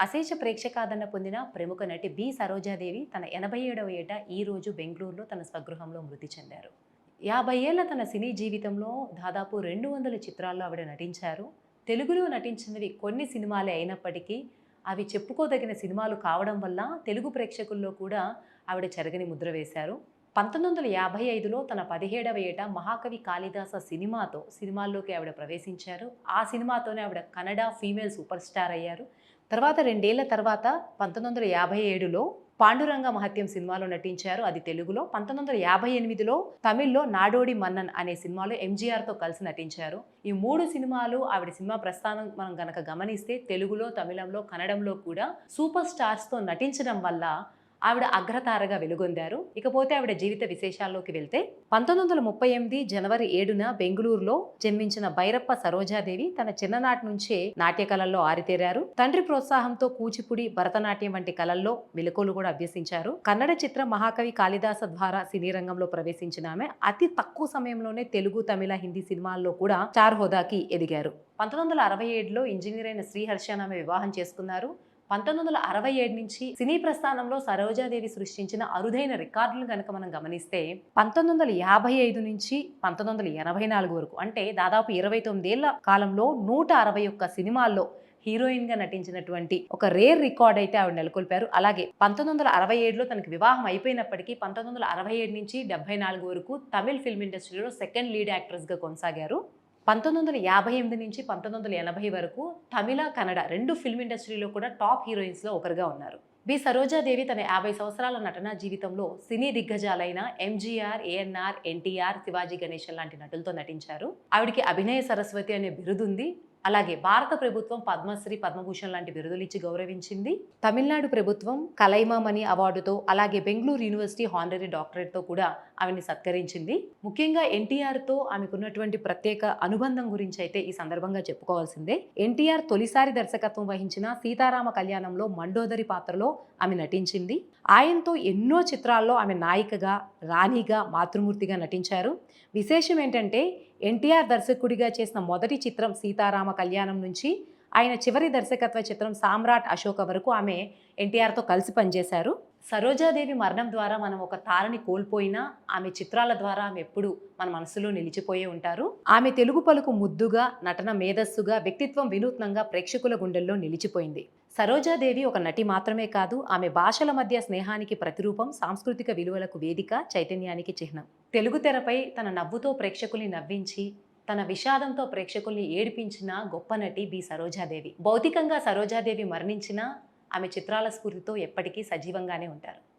అశేష ప్రేక్షకాదరణ పొందిన ప్రముఖ నటి బి. సరోజాదేవి తన ఎనభై ఏడవ ఏట ఈరోజు బెంగళూరులో తన స్వగృహంలో మృతి చెందారు. యాభై ఏళ్ళ తన సినీ జీవితంలో దాదాపు రెండు వందల చిత్రాల్లో ఆవిడ నటించారు. తెలుగులో నటించినవి కొన్ని సినిమాలే అయినప్పటికీ అవి చెప్పుకోదగిన సినిమాలు కావడం వల్ల తెలుగు ప్రేక్షకుల్లో కూడా ఆవిడ చెరగని ముద్ర వేశారు. పంతొమ్మిది వందల యాభై ఐదులో తన పదిహేడవ ఏట మహాకవి కాళిదాస సినిమాతో సినిమాల్లోకి ఆవిడ ప్రవేశించారు. ఆ సినిమాతోనే ఆవిడ కన్నడ ఫీమేల్ సూపర్ స్టార్ అయ్యారు. తర్వాత రెండేళ్ళ తర్వాత పంతొమ్మిది వందల యాభై ఏడులో పాండురంగ మహత్యం సినిమాలో నటించారు. అది తెలుగులో. పంతొమ్మిది వందల యాభై ఎనిమిదిలో తమిళ్ళో నాడోడి మన్నన్ అనే సినిమాలో ఎంజీఆర్తో కలిసి నటించారు. ఈ మూడు సినిమాలు ఆవిడ సినిమా ప్రస్థానం మనం గనక గమనిస్తే తెలుగులో తమిళంలో కన్నడంలో కూడా సూపర్ స్టార్స్తో నటించడం వల్ల ఆవిడ అగ్రతారగా వెలుగొందారు. ఇకపోతే ఆవిడ జీవిత విశేషాల్లోకి వెళ్తే పంతొమ్మిది వందల ముప్పై ఎనిమిది జనవరి ఏడున బెంగళూరులో జన్మించిన భైరప్ప సరోజాదేవి తన చిన్ననాటి నుంచే నాట్య కళల్లో ఆరితేరారు. తండ్రి ప్రోత్సాహంతో కూచిపుడి భరతనాట్యం వంటి కళల్లో మెలకువలు కూడా అభ్యసించారు. కన్నడ చిత్రం మహాకవి కాళిదాస ద్వారా సినీ రంగంలో ప్రవేశించిన ఆమె అతి తక్కువ సమయంలోనే తెలుగు తమిళ హిందీ సినిమాల్లో కూడా స్టార్ హోదాకి ఎదిగారు. పంతొమ్మిది వందల అరవై ఏడులో ఇంజనీర్ అయిన శ్రీహర్షను ఆమె వివాహం చేసుకున్నారు. పంతొమ్మిది వందల అరవై ఏడు నుంచి సినీ ప్రస్థానంలో సరోజాదేవి సృష్టించిన అరుదైన రికార్డులను కనుక మనం గమనిస్తే పంతొమ్మిది వందల యాభై ఐదు నుంచి పంతొమ్మిది వందల ఎనభై నాలుగు వరకు అంటే దాదాపు ఇరవై తొమ్మిదేళ్ళ కాలంలో నూట అరవై ఒక్క సినిమాల్లో హీరోయిన్గా నటించినటువంటి ఒక రేర్ రికార్డ్ అయితే ఆవిడ నెలకొల్పారు. అలాగే పంతొమ్మిది వందల అరవై ఏడులో తనకి వివాహం అయిపోయినప్పటికీ పంతొమ్మిది వందల అరవై ఏడు నుంచి డెబ్బై నాలుగు వరకు తమిళ్ ఫిల్మ్ ఇండస్ట్రీలో సెకండ్ లీడ్ యాక్ట్రెస్గా కొనసాగారు. పంతొమ్మిది వందల యాభై ఎనిమిది నుంచి పంతొమ్మిది వందల ఎనభై వరకు తమిళ కన్నడ రెండు ఫిల్మ్ ఇండస్ట్రీలో కూడా టాప్ హీరోయిన్స్లో ఒకరుగా ఉన్నారు. బి. సరోజాదేవి తన యాభై సంవత్సరాల నటనా జీవితంలో సినీ దిగ్గజాలైన ఎంజీఆర్ ఏఎన్ఆర్ ఎన్టీఆర్ శివాజీ గణేశన్ లాంటి నటులతో నటించారు. ఆవిడికి అభినయ సరస్వతి అనే బిరుదుంది. అలాగే భారత ప్రభుత్వం పద్మశ్రీ పద్మభూషణ్ లాంటి బిరుదులు ఇచ్చి గౌరవించింది. తమిళనాడు ప్రభుత్వం కలైమామణి అవార్డుతో అలాగే బెంగళూరు యూనివర్సిటీ హానరీ డాక్టరేట్తో కూడా ఆమెని సత్కరించింది. ముఖ్యంగా ఎన్టీఆర్తో ఆమెకున్నటువంటి ప్రత్యేక అనుబంధం గురించి అయితే ఈ సందర్భంగా చెప్పుకోవాల్సిందే. ఎన్టీఆర్ తొలిసారి దర్శకత్వం వహించిన సీతారామ కళ్యాణంలో మండోదరి పాత్రలో ఆమె నటించింది. ఆయనతో ఎన్నో చిత్రాల్లో ఆమె నాయికగా రాణిగా మాతృమూర్తిగా నటించారు. విశేషం ఏంటంటే ఎన్టీఆర్ దర్శకుడిగా చేసిన మొదటి చిత్రం సీతారామ కళ్యాణం నుంచి ఆయన చివరి దర్శకత్వ చిత్రం సామ్రాట్ అశోక వరకు ఆమె ఎన్టీఆర్తో కలిసి పనిచేశారు. సరోజాదేవి మరణం ద్వారా మనం ఒక తారని కోల్పోయినా ఆమె చిత్రాల ద్వారా ఆమె ఎప్పుడు మన మనసులో నిలిచిపోయే ఉంటారు. ఆమె తెలుగు పలుకు ముద్దుగా నటన మేధస్సుగా వ్యక్తిత్వం వినూత్నంగా ప్రేక్షకుల గుండెల్లో నిలిచిపోయింది. సరోజాదేవి ఒక నటి మాత్రమే కాదు ఆమె భాషల మధ్య స్నేహానికి ప్రతిరూపం సాంస్కృతిక విలువలకు వేదిక చైతన్యానికి చిహ్నం. తెలుగు తెరపై తన నవ్వుతో ప్రేక్షకుల్ని నవ్వించి తన విషాదంతో ప్రేక్షకుల్ని ఏడిపించిన గొప్ప నటి బి సరోజాదేవి. భౌతికంగా సరోజాదేవి మరణించినా ఆమె చిత్రాల స్ఫూర్తితో ఎప్పటికీ సజీవంగానే ఉంటారు.